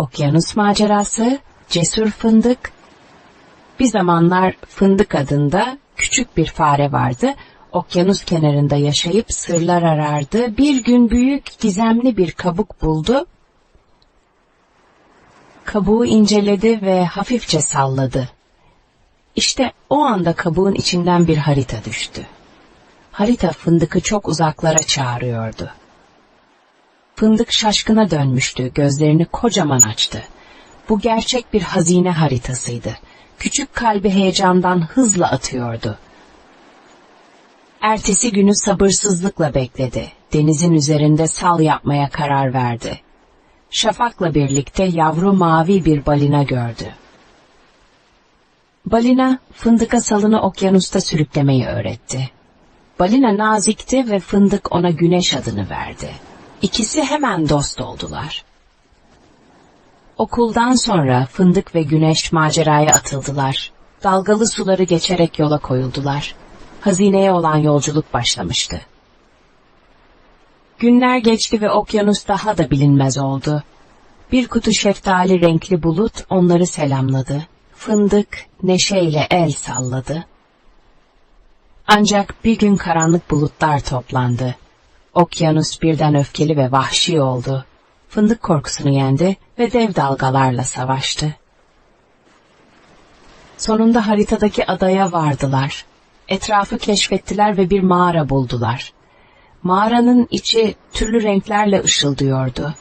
Okyanus macerası, cesur fındık. Bir zamanlar fındık adında küçük bir fare vardı. Okyanus kenarında yaşayıp sırlar arardı. Bir gün büyük gizemli bir kabuk buldu. Kabuğu inceledi ve hafifçe salladı. İşte o anda kabuğun içinden bir harita düştü. Harita fındıkı çok uzaklara çağırıyordu. Fındık şaşkına dönmüştü, gözlerini kocaman açtı. Bu gerçek bir hazine haritasıydı. Küçük kalbi heyecandan hızla atıyordu. Ertesi günü sabırsızlıkla bekledi. Denizin üzerinde sal yapmaya karar verdi. Şafak'la birlikte yavru mavi bir balina gördü. Balina, fındıka salını okyanusta sürüklemeyi öğretti. Balina nazikti ve fındık ona güneş adını verdi. İkisi hemen dost oldular. Okuldan sonra fındık ve güneş maceraya atıldılar. Dalgalı suları geçerek yola koyuldular. Hazineye olan yolculuk başlamıştı. Günler geçti ve okyanus daha da bilinmez oldu. Bir kutu şeftali renkli bulut onları selamladı. Fındık neşeyle el salladı. Ancak bir gün karanlık bulutlar toplandı. Okyanus birden öfkeli ve vahşi oldu. Fındık korkusunu yendi ve dev dalgalarla savaştı. Sonunda haritadaki adaya vardılar. Etrafı keşfettiler ve bir mağara buldular. Mağaranın içi türlü renklerle ışıldıyordu.